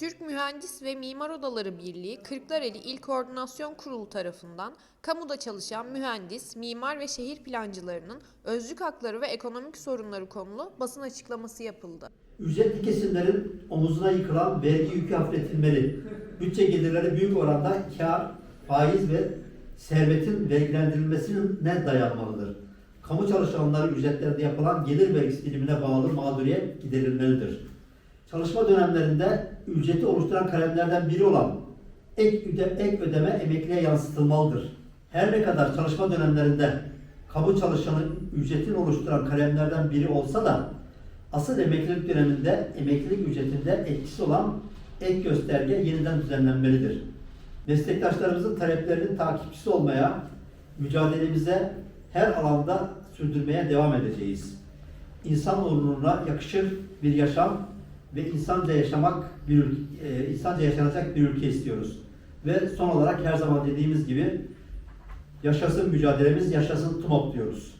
Türk Mühendis ve Mimar Odaları Birliği Kırklareli İl Koordinasyon Kurulu tarafından kamuda çalışan mühendis, mimar ve şehir plancılarının özlük hakları ve ekonomik sorunları konulu basın açıklaması yapıldı. Ücretli kesimlerin omuzuna yıkılan vergi yükü hafifletilmeli. Bütçe gelirleri büyük oranda kar, faiz ve servetin vergilendirilmesine dayanmalıdır. Kamu çalışanları ücretlerinde yapılan gelir vergisi dilimine bağlı mağduriyet giderilmelidir. Çalışma dönemlerinde ücreti oluşturan kalemlerden biri olan ek, öde, ek ödeme emekliye yansıtılmalıdır. Her ne kadar çalışma dönemlerinde kamu çalışanın ücretini oluşturan kalemlerden biri olsa da asıl emeklilik döneminde emeklilik ücretinde etkisi olan ek gösterge yeniden düzenlenmelidir. Meslektaşlarımızın taleplerinin takipçisi olmaya, mücadelemize her alanda sürdürmeye devam edeceğiz. İnsan onuruna yakışır bir yaşam ve insanca yaşamak bir ül- e, insanca yaşanacak bir ülke istiyoruz. Ve son olarak her zaman dediğimiz gibi yaşasın mücadelemiz, yaşasın TUMOP diyoruz.